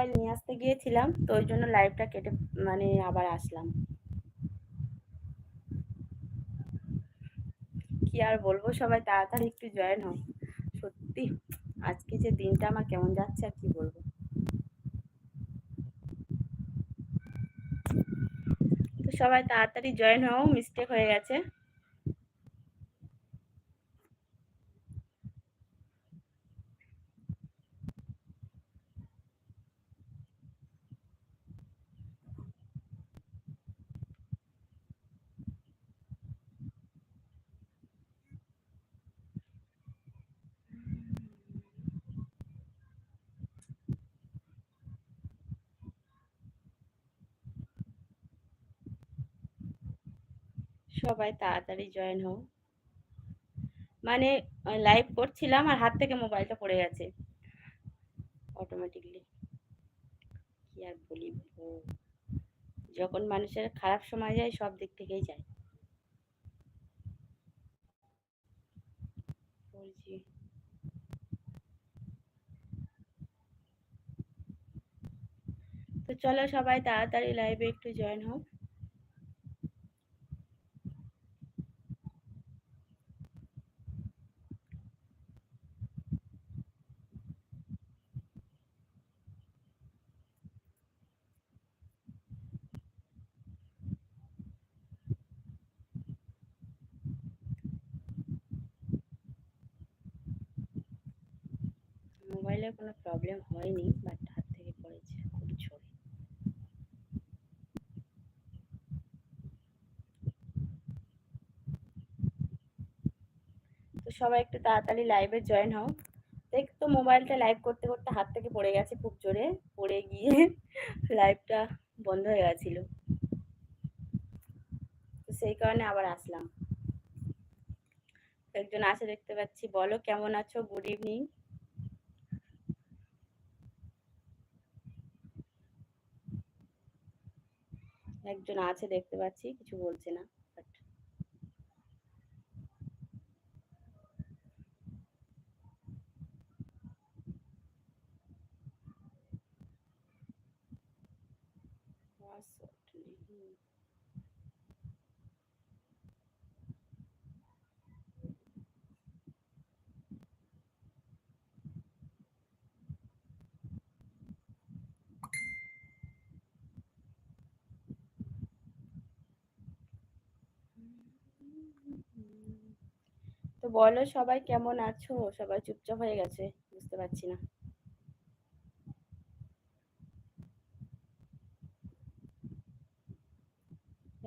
Mobile নিয়ে আসতে গিয়েছিলাম, তো ওই জন্য লাইভটা কেটে মানে আবার আসলাম। কি আর বলব, সবাই তাড়াতাড়ি একটু জয়েন হও সত্যি, আজকে যে দিনটা আমার কেমন যাচ্ছে আর কি বলব। সবাই তাড়াতাড়ি জয়েন হও মিস্টেক হয়ে গেছে। সবাই তাড়াতাড়ি জয়েন হও। মানে লাইভ করছিলাম আর হাত থেকে মোবাইলটা পড়ে গেছে। অটোমেটিকলি কি আর বলি যখন মানুষের খারাপ সময় যায়, সব দিক থেকেই যায়। তো চলো সবাই তাড়াতাড়ি লাইভে একটু জয়েন হও মোবাইলে কোনো প্রবলেম হয়নি বাট হাত থেকে পড়েছে, খুব ছোট তো সবাই একটু তাড়াতাড়ি লাইভে জয়েন হও। দেখ তো মোবাইলটা লাইভ করতে করতে হাত থেকে পড়ে গেছে খুব জোরে, পড়ে গিয়ে লাইভটা বন্ধ হয়ে গেছিল। তো সেই কারণে আবার আসলাম। একজন আছে দেখতে পাচ্ছি, বলো কেমন আছো? গুড ইভিনিং একজন আছে দেখতে পাচ্ছি কিছু বলছে না তো বলো সবাই কেমন আছো? সবাই চুপচাপ হয়ে গেছে, বুঝতে পারছি না।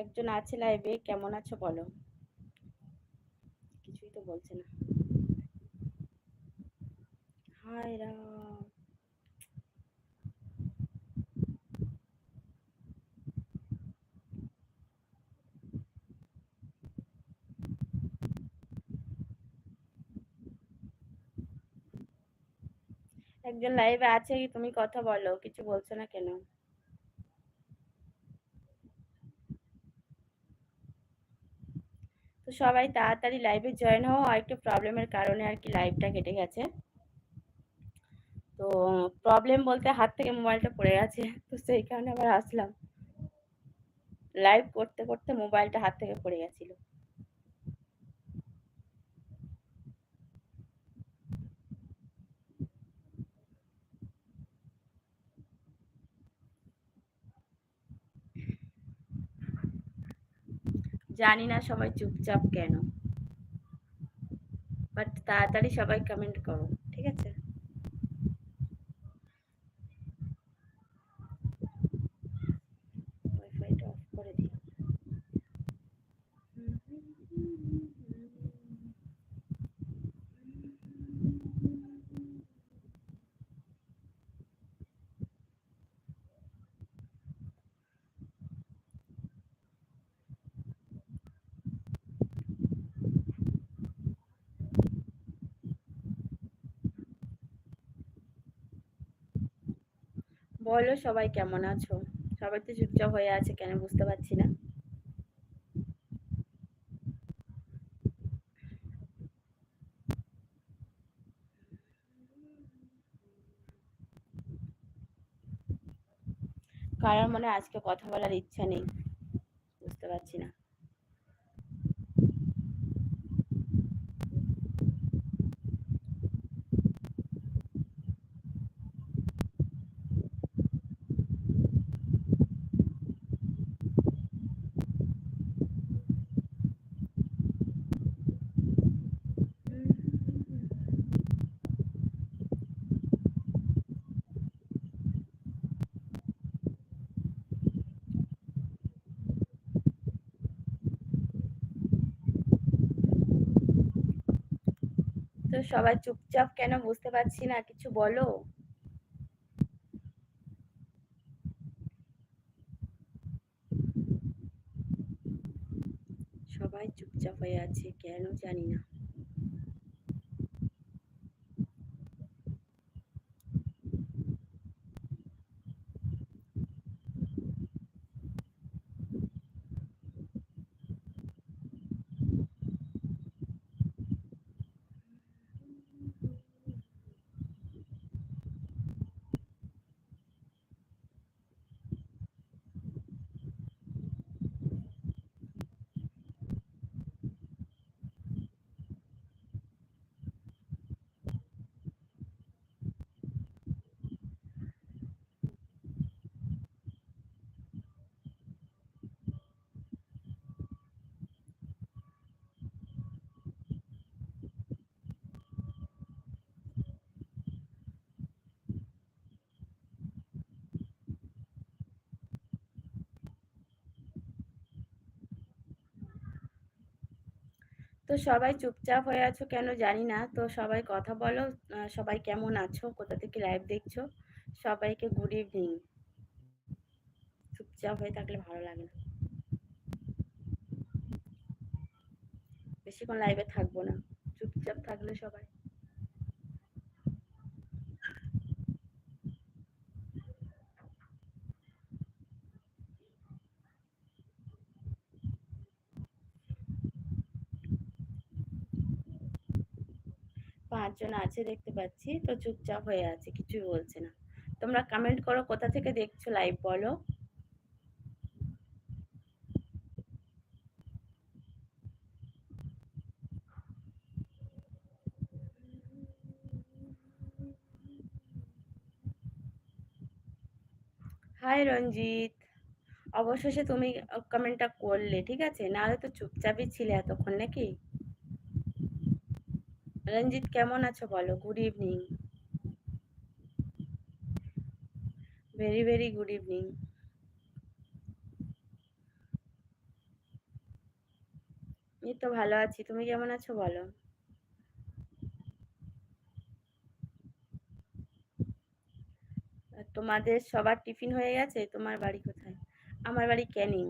একজন আছে লাইভে কেমন আছো বলো? কিছুই তো বলছে না। হায় রাম। একজন লাইভে আছে, তুমি কথা বলো, কিছু বলছো না কেন? তো সবাই তাড়াতাড়ি লাইভে জয়েন হও একটু প্রবলেমের কারণে আর কি লাইভটা কেটে গেছে। তো প্রবলেম বলতে হাত থেকে মোবাইলটা পড়ে গেছে, তো সেই কারণে আবার আসলাম। লাইভ করতে করতে মোবাইলটা হাত থেকে পড়ে গেছিল। জানি না সবাই চুপচাপ কেন। বাট তাড়াতাড়ি সবাই কমেন্ট করো ঠিক আছে? বলো সবাই কেমন আছো? সবাই তো চুপচাপ হয়ে আছে কেন বুঝতে পারছি না। কারোর মনে আজকে কথা বলার ইচ্ছা নেই, বুঝতে পারছি না। সবাই চুপচাপ কেন বুঝতে পারছি না? কিছু বলো? সবাই চুপচাপ হয়ে আছে, কেন জানি না। তো সবাই চুপচাপ হয়ে আছো কেন জানি না। তো সবাই কথা বলো সবাই কেমন আছো? কোথা থেকে লাইভ দেখছ? সবাইকে গুড ইভিনিং চুপচাপ হয়ে থাকলে ভালো লাগে না। বেশিক্ষণ লাইভে থাকব না। চুপচাপ থাকলে সবাই। পাঁচজন আছে দেখতে পাচ্ছি, তো চুপচাপ হয়ে আছে, কিছুই বলছে না। তোমরা কমেন্ট করো কোথা থেকে দেখছ লাইভ বলো। হাই রঞ্জিত। অবশেষে তুমি কমেন্টটা করলে, ঠিক আছে? নাহলে তো চুপচাপই ছিলে এতক্ষণ নাকি? রঞ্জিত, কেমন আছো বলো? Good evening very very good evening এই তো ভালো আছি। তুমি কেমন আছো বলো? তোমাদের সবার টিফিন হয়ে গেছে? তোমার বাড়ি কোথায়? আমার বাড়ি ক্যানিং।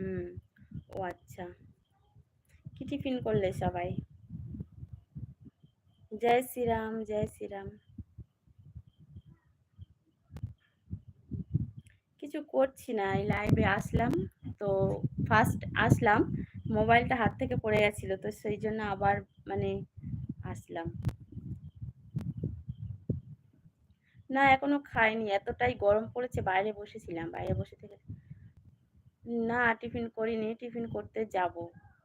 হুম, ও আচ্ছা। কি টিফিন করলে সবাই? জয় শ্রীরাম জয় শ্রীরাম। কিছু করছি না, এই লাইভে আসলাম। তো ফার্স্ট আসলাম মোবাইলটা হাত থেকে পড়ে গেছিল, তো সেই জন্য আবার মানে আসলাম। না, এখনও খাইনি, এতটাই গরম পড়েছে, বাইরে বসেছিলাম, বাইরে বসে থেকে না, টিফিন করিনি, টিফিন করতে যাব।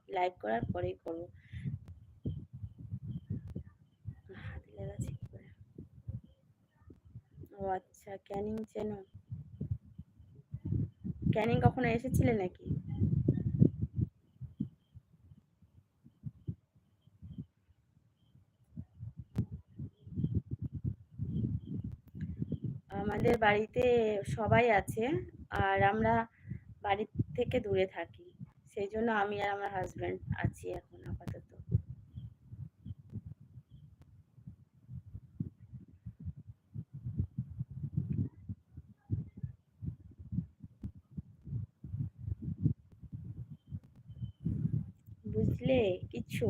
লাইভ করার পরেই করব। ও আচ্ছা ক্যানিং চেনো। ক্যানিং কখনো এসেছিলে নাকি? আমাদের বাড়িতে সবাই আছে, আর আমরা বাড়ি থেকে দূরে থাকি। সেই জন্য আমি আর আমার হাজব্যান্ড আছি এখন আপাতত। বুঝলে? কিছু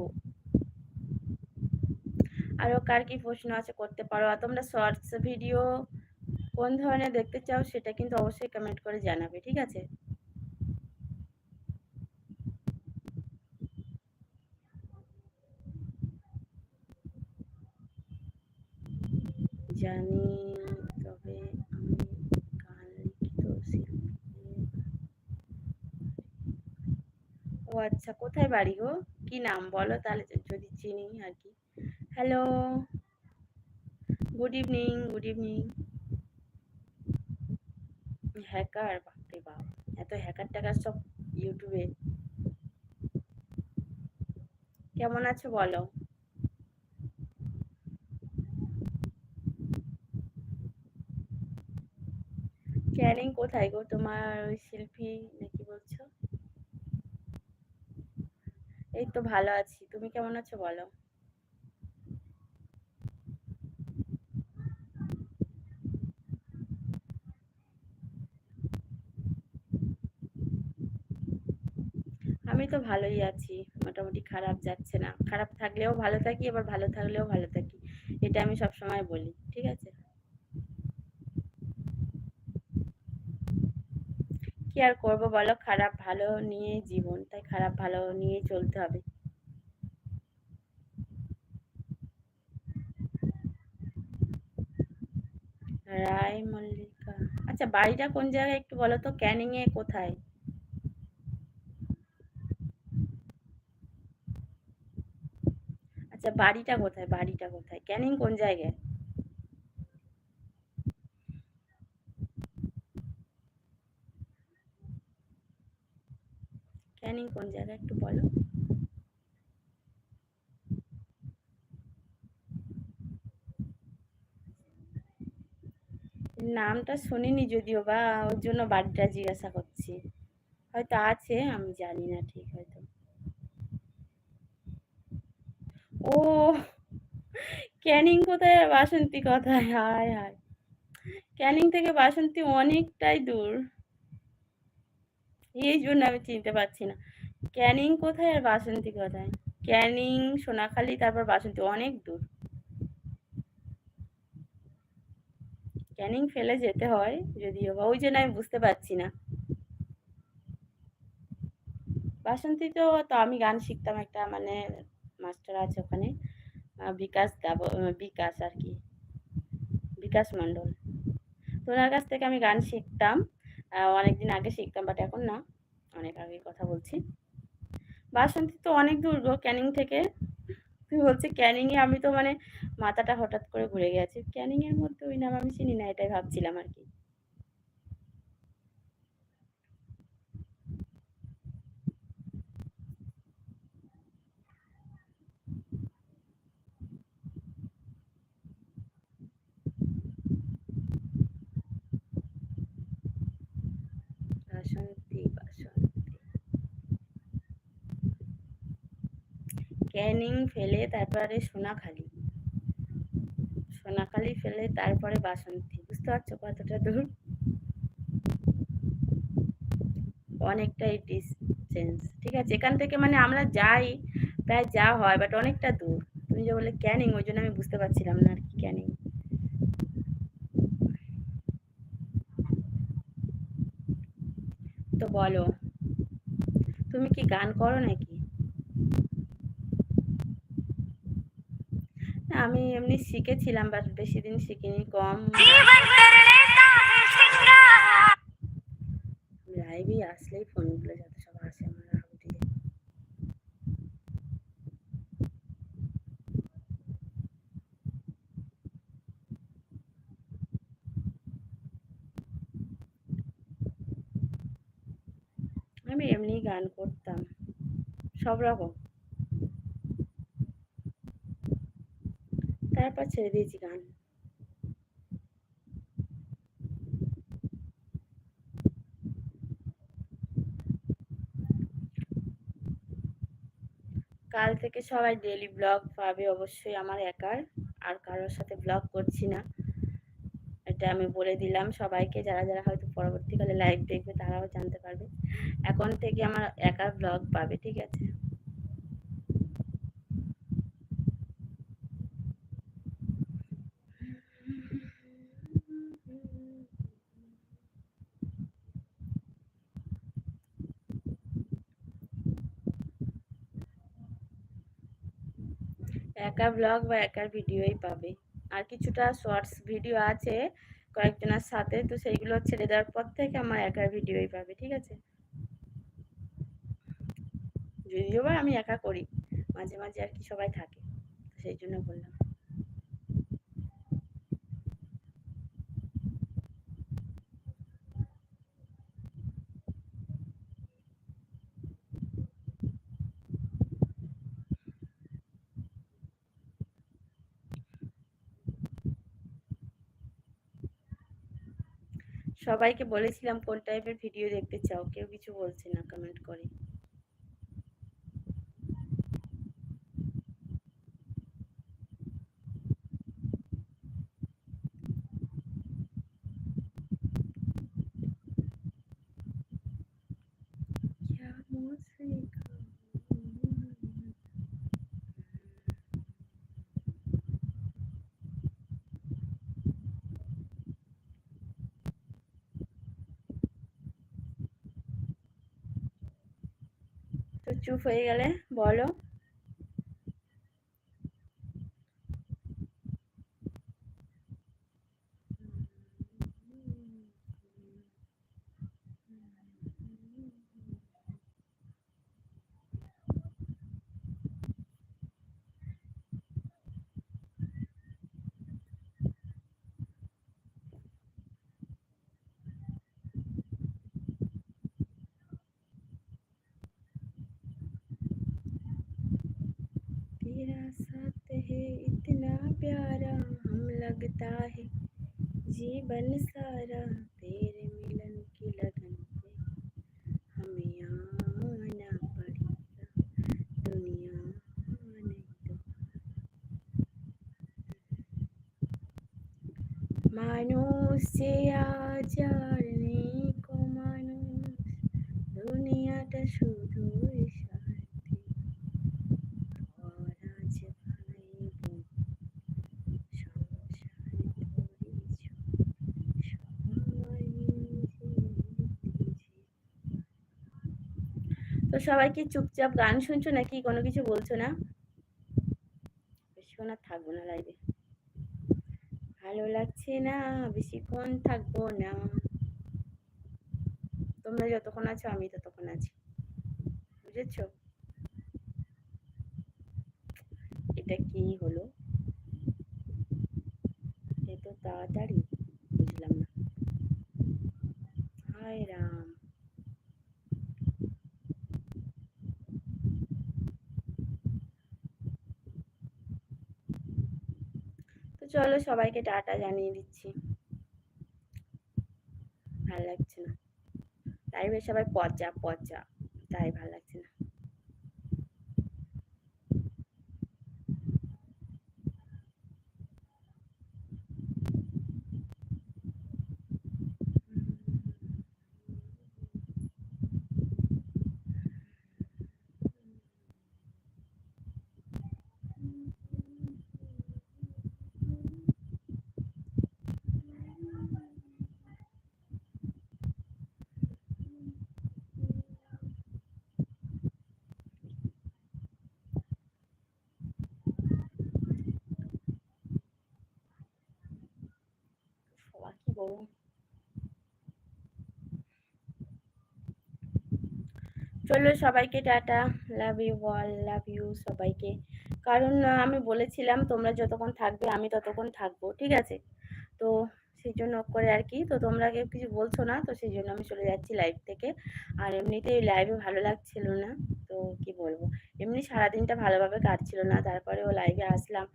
আরও কার কি প্রশ্ন আছে করতে পারো? আর তোমরা শর্টস ভিডিও কোন ধরনের দেখতে চাও সেটা কিন্তু অবশ্যই কমেন্ট করে জানাবে, ঠিক আছে? জানি তবে আমি গান লিখিত ও আচ্ছা কোথায় বাড়ি গো? কি নাম বলো তাহলে যদি চিনি আর কি। Hello good evening good evening hacker বাপরে বাপ, এত হ্যাকার ট্যাকার সব ইউটিউবে কেমন আছো বলো? ক্যানিং কোথায় গো তোমার ওই শিল্পী নাকি বলছো? এই তো ভালো আছি, তুমি কেমন আছো বলো? আমি তো ভালোই আছি, মোটামুটি খারাপ যাচ্ছে না, খারাপ থাকলেও ভালো থাকি, আবার ভালো থাকলেও ভালো থাকি, এটা আমি সব সময় বলি, ঠিক আছে? কি আর করব বলো? খারাপ ভালো নিয়ে জীবন, তাই খারাপ ভালো নিয়ে চলতে হবে। রায় মল্লিকা। আচ্ছা বাড়িটা কোন জায়গায় একটু বলো তো? ক্যানিং এ কোথায়? আচ্ছা বাড়িটা কোথায়? বাড়িটা কোথায়? ক্যানিং কোন জায়গায়? ক্যানিং কোন জায়গায় একটু বলো। নামটা শুনিনি যদিও বা, ওর জন্য বাড়িটা জিজ্ঞাসা করছি। হয়তো আছে, আমি জানি না ঠিক হয়তো। ও, ক্যানিং কোথায় বাসন্তী কথায়? হায় হায়। ক্যানিং থেকে বাসন্তী অনেকটাই দূর। এই জন্য আমি চিনতে পারছি না। ক্যানিং কোথায় আর বাসন্তী কোথায়? ক্যানিং, সোনাখালি, তারপর বাসন্তী অনেক দূর। ক্যানিং ফেলে যেতে হয় যদিও বা, ওই জন্য আমি বুঝতে পারছি না। বাসন্তী তো তো আমি গান শিখতাম একটা মানে মাস্টার আছে ওখানে বিকাশ গাব বিকাশ আর কি, বিকাশ মণ্ডল। তো ওনার কাছ থেকে আমি গান শিখতাম। অনেকদিন আগে শিখতাম বাট এখন না। অনেক আগে কথা বলছি। বাসন্তী তো অনেক দূর গো, ক্যানিং থেকে। তুই বলছি ক্যানিংয়ে আমি তো মানে মাথাটা হঠাৎ করে ঘুরে গেছে। ক্যানিংয়ের মধ্যে ওই নাম আমি চিনি না, এটাই ভাবছিলাম আর কি। বাসন্তী বাসন্তী ক্যানিং ফেলে তারপরে সোনাখালি। সোনাখালি ফেলে তারপরে বাসন্তী। বুঝতে পারছ কতটা দূর? অনেকটাই ডিস্টেন্স ঠিক আছে, এখান থেকে মানে আমরা যাই, প্রায় যা হয় বাট অনেকটা দূর। তুমি যে বলে ক্যানিং, ওই জন্য আমি বুঝতে পারছিলাম না আর কি ক্যানিং তো বলো। তুমি কি গান করো নাকি? আমি এমনি শিখেছিলাম বাট বেশি দিন শিখিনি, কম। লাইভে আসলেই ফোনগুলো যত সব আসে আমার রাগ উঠে যায় আমি এমনি গান করতাম। সব রকম। তারপর ছেড়ে দিয়েছি গান। কাল থেকে সবাই ডেলি ব্লগ পাবে অবশ্যই আমার একার। আর কারোর সাথে ব্লগ করছি না। এটা আমি বলে দিলাম সবাইকে। যারা যারা হয়তো পরবর্তীকালে লাইভ দেখবে তারাও জানতে পারবে। এখন থেকে আমার একার ব্লগ পাবে, ঠিক আছে? একা ব্লগ বা একার ভিডিওই পাবে। আর কিছুটা শর্টস ভিডিও আছে। কয়েকজনের সাথে, তো সেইগুলো ছেড়ে দেওয়ার পর থেকে আমার একা ভিডিওই পাবে, ঠিক আছে? যদিও বা আমি একা করি, মাঝে মাঝে আর কি সবাই থাকে সেই জন্য বললাম। সবাইকে বলেছিলাম কোন টাইপের ভিডিও দেখতে চাও কেউ কিছু বলছে না কমেন্ট করে তো চুপ হয়ে গেলে বলো। જી બનસર તેરા সবাই কি চুপচাপ গান শুনছো নাকি কোনো কিছু বলছো না? বেশিক্ষণ আর থাকব না লাইভে ভালো লাগছে না, বেশিক্ষণ থাকব না। তোমরা যতক্ষণ আছো আমি ততক্ষণ আছি। বুঝেছ? এটা কি হলো? এত তাড়াতাড়ি? বুঝলাম না। হায় রাম তো চলো সবাইকে টাটা জানিয়ে দিচ্ছি। ভালো লাগছে না। লাইভে সবাই পচা পচা, তাই ভালো লাগছে না বাবা কি গরম চলো সবাইকে tata. Love you all love you সবাইকে। কারণ আমি বলেছিলাম তোমরা যতক্ষণ থাকবে আমি ততক্ষণ থাকব, ঠিক আছে? তো সেই জন্য করে আর কি। তো তোমরা কেউ কিছু বলছো না, তো সেই জন্য আমি চলে যাচ্ছি লাইভ থেকে। আর এমনিতেই লাইভে ভালো লাগছিল না, তো কি বলব? এমনি সারাদিনটা ভালোভাবে কাটছিল না, তারপরেও লাইভে আসলাম।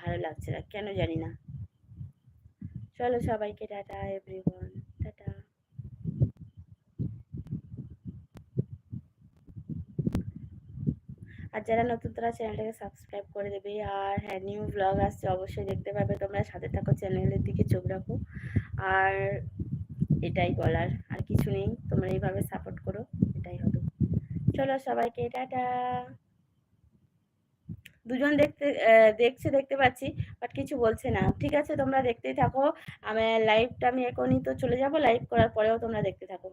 ভালো লাগছে না, কেন জানি না। চলো সবাইকে টাটা এভরিওয়ান টাটা। আর যারা নতুন, তারা চ্যানেলটাকে সাবস্ক্রাইব করে দেবে। আর হ্যাঁ নিউ ব্লগ আসছে, অবশ্যই দেখতে পাবে তোমরা। সাথে থাকো, চ্যানেলের দিকে চোখ রাখো। আর এটাই বলার, আর কিছু নেই। তোমরা এইভাবে সাপোর্ট করো, এটাই হবে। চলো সবাইকে, টাটা। দুজন দেখতে দেখছে, দেখতে পাচ্ছি বাট কিছু বলছে না। ঠিক আছে, তোমরা দেখতেই থাকো। আমি লাইভটা আমি এখনই তো চলে যাব। লাইভ করার পরেও তোমরা দেখতে থাকো।